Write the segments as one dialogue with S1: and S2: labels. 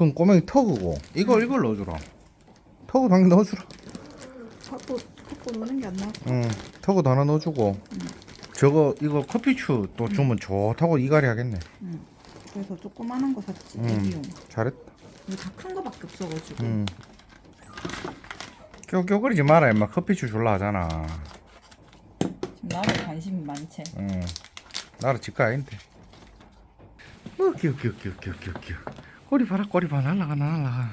S1: 그럼 꼬맹이 터그고. 이걸 이걸 넣어주라. 터그 당연히 넣어주라.
S2: 갖고 갖고 노는 게 안 나와.
S1: 응. 터그 도 하나 넣어주고. 저거 이거 커피추 또 주면 좋다고 이갈이 하겠네.
S2: 응. 그래서 조그만한 거 샀지.
S1: 음.
S2: 애기용.
S1: 잘했다.
S2: 이거 다큰 거밖에 없어가지고.
S1: 응. 껴껴거리지 마라 임마. 커피추 줄라 하잖아.
S2: 지금 나도 관심이 많지.
S1: 응. 나라 집가 아닌데. 어 귀여 귀여 귀여 귀여 귀여 귀여 꼬리 봐라 꼬리 봐. 날라가 날라가.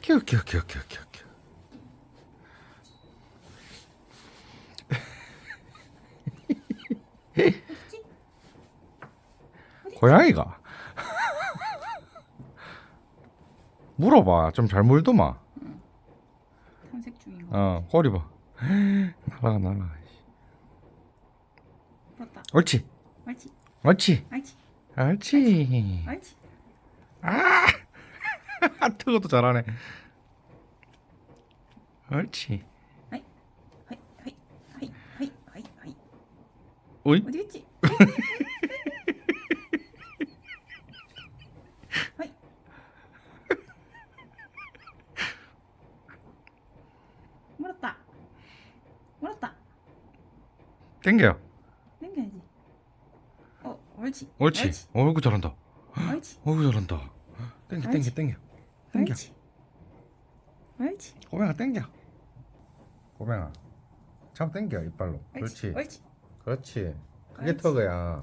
S1: 귀여 귀여 귀여 귀여 귀여 고양이가? 물어봐. 좀 잘 물더마.
S2: 탐색 중인 거.
S1: 어 꼬리 봐. 날라가 날라가.
S2: 풀었다.
S1: 옳지.
S2: 옳지.
S1: 옳지.
S2: 옳지.
S1: 옳지.
S2: 옳지.
S1: 아 뜨거도 잘하네 옳지
S2: 하이 하이 하이 하이 하이 하이.
S1: 오이
S2: 어디 있지? 하이. 물었다. 물었다.
S1: 땡겨
S2: 당겨야지. 어, 옳지.
S1: 옳지 어이구 잘한다
S2: 옳지.
S1: 어이구 잘한다 땡겨
S2: 옳지.
S1: 땡겨 땡겨
S2: 옳지. 옳지.
S1: 꼬맹아 땡겨 꼬맹아 잡 땡겨 이빨로. 그렇지
S2: 옳지.
S1: 그렇지 그게
S2: 옳지.
S1: 터그야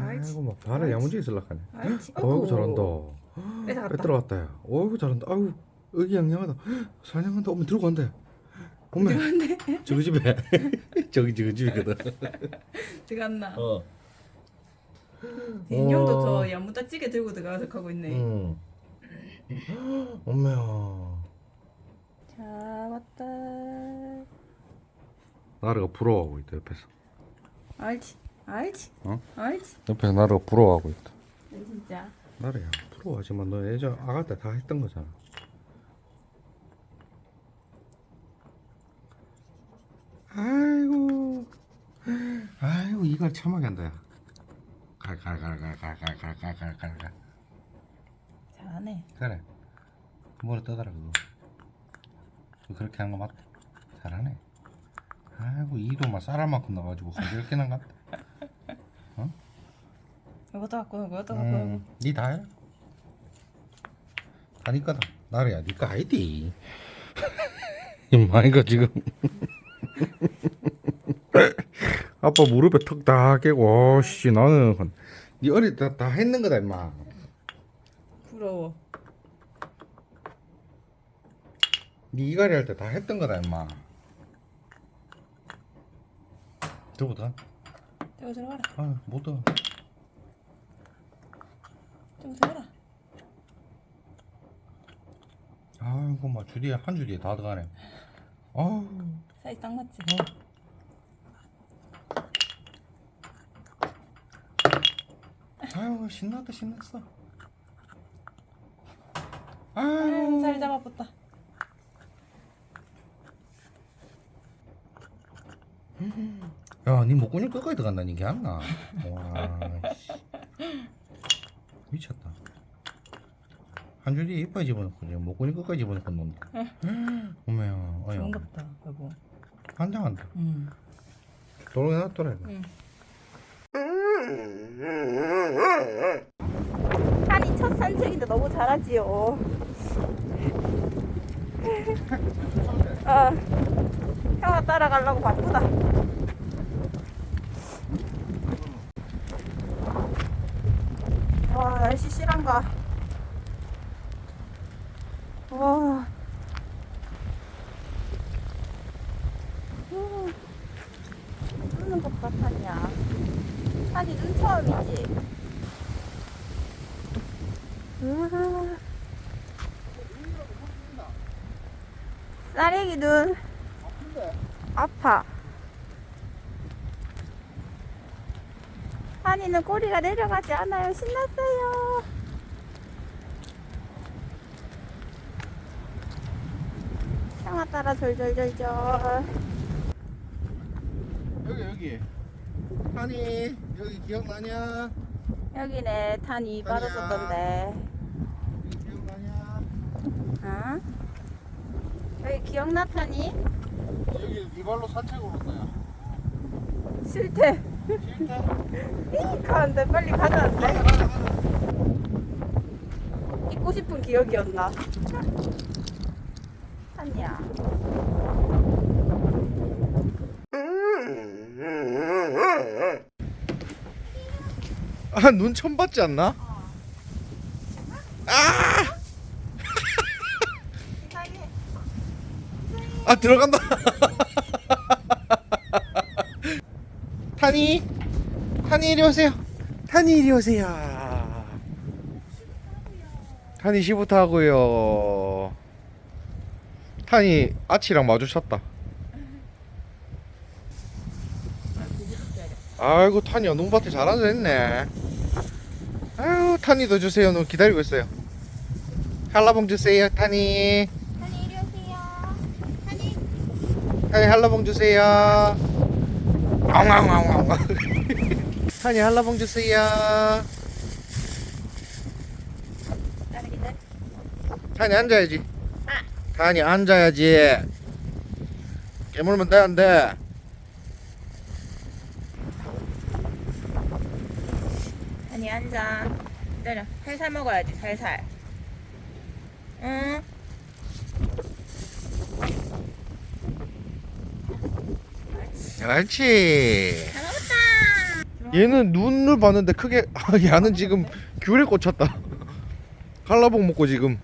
S2: 옳지.
S1: 아이고 막 발을
S2: 옳지.
S1: 야무지게 쓸락하네
S2: 옳지.
S1: 어이구 잘한다. 배 들어갔다 야 어이구 잘한다 아이고 의기양양하다 사냥한다 오면 들고 간대 오메 저기 집에 저기 저기 집이거든
S2: 들어갔나?
S1: 어
S2: 인형도
S1: 어.
S2: 저 야무다찌개 들고 들어가서 하고 있네.
S1: 응. 엄마야
S2: 잡았다.
S1: 나르가 부러워하고 있다 옆에서
S2: 알지. 알지.
S1: 어?
S2: 알지.
S1: 옆에서 나르가 부러워하고 있다
S2: 진짜.
S1: 나르야 부러워하지만 너 예전 아가 때 다 했던 거잖아 아이고 아이고 이걸 참하게 한다 야 갈갈갈갈갈갈갈갈갈갈
S2: 잘하네.
S1: 그래 머리 떠더라 그거 그렇게 하는 거 맞다 잘하네 아이고 이도 막 쌀알 만큼 나가지고 가볍게 난것 같다
S2: 이것도 갖고 이것도 갖고.
S1: 음, 니다 해. 다 니꺼다. 나래야, 니꺼 아이디. 임마이가 지금. 아빠 무릎에 턱 다 깨고, 씨, 나는. 니 어릴 때 다 했는 거다, 임마.
S2: 부러워.
S1: 니 이갈이 할 때 다 했던 거다, 임마. 들어보다.
S2: 저거 들어가라.
S1: 아, 못 들어.
S2: 저거 들어가라.
S1: 아이고, 막 주디에, 한 주디에 다 들어가네. 아우.
S2: 사이즈 딱 맞지?
S1: 아유 신났다 신났어
S2: 아유, 잘 잡아봤다.
S1: 야 니 목구멍 끝까지 들어간다 니게 안나 와 씨. 미쳤다 한 줄이 이빨 집어넣고 지금 목구멍 끝까지 집어넣고 논다 어머야 어여
S2: 좋은갑다, 여보.
S1: 환장한다
S2: 응.
S1: 도롱이 놨더라 이거
S2: 응. 한이 첫 산책인데 너무 잘하지요. 어. 형아 따라가려고 바쁘다. 와, 날씨 실한가. 와. 음, 하는 것 같았냐. 아니, 눈 처음이지. 으아. 쌀애기 눈. 아파. 한이는 꼬리가 내려가지 않아요. 신났어요. 형아 따라 절절절절.
S1: 여기 여기 하니 여기 기억나냐
S2: 여기네 탄이 빠졌었던데. 어? 여기 기억나 탄이?
S1: 여기 이발로 산책으로 온다야.
S2: 싫대.
S1: 싫대?
S2: 이 가는데 빨리 가자는데. 잊고 싶은 기억이었나? 탄이야.
S1: 아, 눈 처음 봤지 않나? 아! 아, 들어간다. 타니? 타니 이리 오세요. 타니 이리 오세요. 타니 시부터 하고요. 타니 아치랑 마주쳤다. 아이고 타니야 농밭에 잘 앉아있네. 아유 타니도 주세요. 너 기다리고 있어요. 한라봉 주세요 타니.
S2: 탄이 이리 오세요. 탄이.
S1: 타니 한라봉 주세요. 엉엉엉엉. 타니 한라봉 주세요. 타니 앉아야지. 타니 앉아야지. 깨물면 돼, 안 돼?
S2: 아니 앉아 기다려 살살 먹어야지 살살 응
S1: 그렇지.
S2: 잘 먹었다
S1: 얘는 눈을 봤는데 크게, 아, 얘는 지금 귤에 꽂혔다. 한라봉 먹고 지금.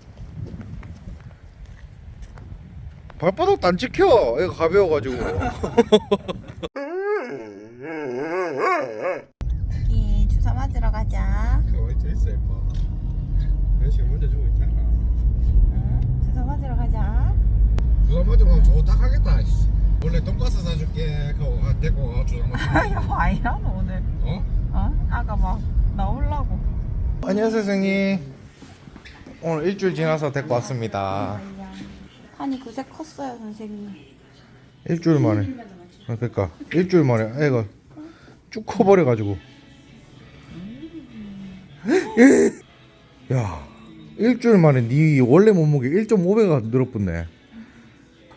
S1: 발바닥도 안 찍혀. 얘가 가벼워가지고.
S2: 맞으러 가자
S1: 어디 있어, 임마. 현실 문제 주고 있잖아.
S2: 응 주사 맞으러 가자
S1: 주사 맞으면 좋다 하겠다. 원래 돈가스 사줄게. 그거 가- 데리고 가 주사 맞.
S2: 아야 와이라 너 오늘
S1: 어?
S2: 어? 아까 막 나오려고
S1: 안녕하세요, 선생님. 오늘 일주일 지나서 데리고 왔습니다.
S2: 판이 그새 컸어요 선생님
S1: 일주일 만에. 아, 그러니까 일주일 만에 애가 쭉 커버려 가지고. 야, 일주일 만에 네 원래 몸무게 1.5배가 늘어붙네.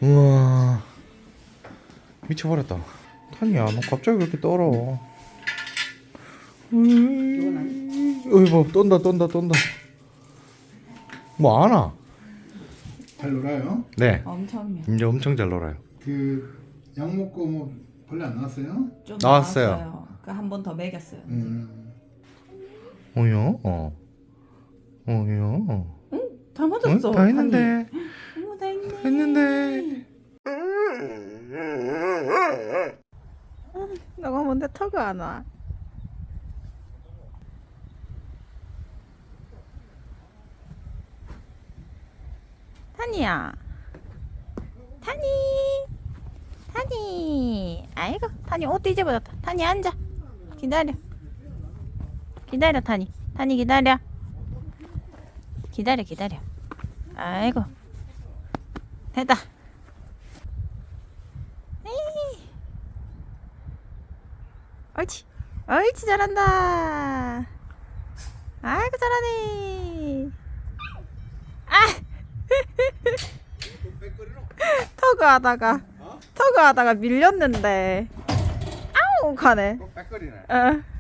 S1: 우와, 미쳐버렸다. 탄이야, 너 갑자기 왜 이렇게 떨어? 어이 봐, 떤다, 떤다, 떤다. 뭐 안아?
S3: 잘 놀아요.
S1: 네,
S2: 엄청요
S1: 이제 엄청 잘 놀아요.
S3: 그 약 먹고 뭐 벌레 안 나왔어요?
S2: 좀
S1: 나왔어요.
S2: 그한 번 더 먹였어요
S3: 음.
S1: 어요? 어. 어요?
S2: 다 맞았어
S1: 응? 다 했는데.
S2: 어머 다 했네
S1: 했는데.
S2: 너가 뭔데 턱을 안 와? 타니야 타니 타니 아이고 타니 옷 뒤집어졌다 타니 앉아 기다려 기다려 타니 타니 기다려. 기다려 기다려. 아이고. 됐다. 에이. 옳지. 옳지 잘한다. 아이고 잘하네. 아. 터그 하다가 터그 하다가 밀렸는데. 아우 가네. 어.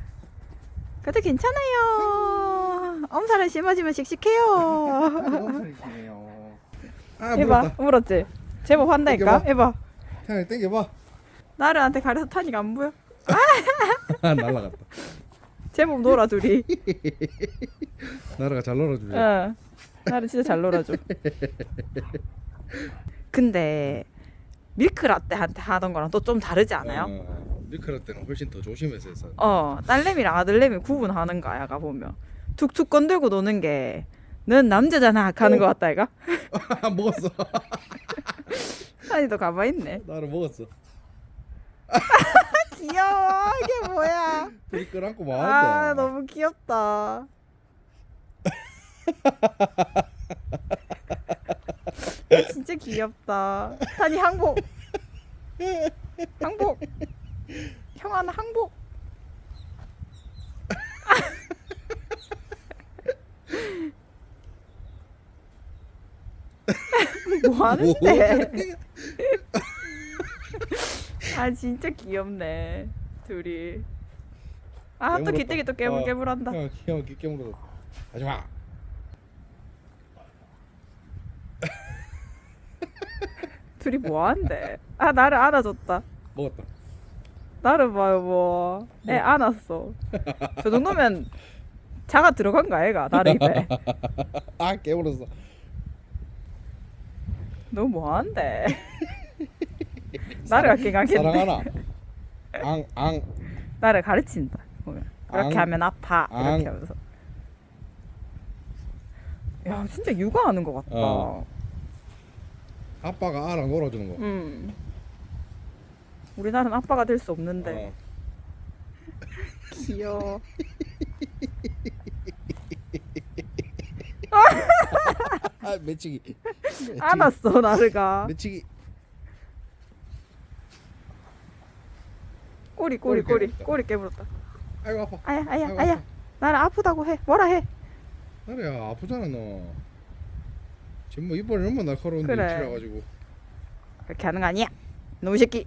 S2: 그래도 괜찮아요 엄살은 심어지면 씩씩해요
S1: 아,
S2: 해봐
S1: 물었다.
S2: 물었지 제법 한다니까
S1: 땡겨봐.
S2: 해봐
S1: 태양이 땡겨봐.
S2: 나르한테 가려서 타니가 안 보여
S1: 아, 날라갔다.
S2: 제법 놀아 둘이
S1: 나라가 잘 놀아주지.
S2: 어. 나를 진짜 잘 놀아줘. 근데 밀크라떼한테 하던 거랑 또 좀 다르지 않아요?
S1: 어, 밀크라 때는 훨씬 더 조심해서 했어.
S2: 어, 딸내미랑 아들내미 구분하는 거야, 아가 보면. 툭툭 건들고 노는 게, 넌 남자잖아, 하는
S1: 어.
S2: 거 같다, 이가?
S1: 먹었어.
S2: 아니도 가만히 있네.
S1: 나를 먹었어.
S2: 귀여워, 이게 뭐야.
S1: 둘이 끌안고
S2: 아,
S1: 마는데.
S2: 너무 귀엽다. 진짜 귀엽다. 탄이 항복. 항복. 형아는 항복. 아. 뭐 하는데? 아 진짜 귀엽네 둘이. 아또 기때기 또 깨물
S1: 어.
S2: 깨물한다.
S1: 형, 형 깨물어. 하지마.
S2: 둘이 뭐 한대? 아 나를 안아줬다.
S1: 먹었다.
S2: 나를 봐요 뭐. 애 안았어. 저 정도면 자가 들어간 거 아이가 나를 입에.
S1: 아 깨물었어
S2: 너 뭐한대? 나를 아끼 가겠네.
S1: 사랑하나 앙앙
S2: 나를 가르친다. 보면 그렇게
S1: 앙.
S2: 하면 아파
S1: 앙.
S2: 이렇게 하면서. 야 진짜 육아하는 것 같다.
S1: 어. 아빠가 아랑 놀아주는 거
S2: 음. 우리나라는 아빠가 될 수 없는데
S1: 어.
S2: 귀여워.
S1: 아 매치기
S2: 안았어 나르가.
S1: 매치기
S2: 꼬리 꼬리
S1: 꼬리
S2: 꼬리
S1: 깨물었다.
S2: 꼬리 깨물었다.
S1: 아이고 아파
S2: 아야 아야
S1: 아이고,
S2: 아야.
S1: 아파.
S2: 나를 아프다고 해. 뭐라 해.
S1: 나래야 아프잖아 너 지금 뭐 이번에 얼마나 날카로운데
S2: 그래.
S1: 치려가지고
S2: 그렇게 하는 거 아니야. 너무 새끼.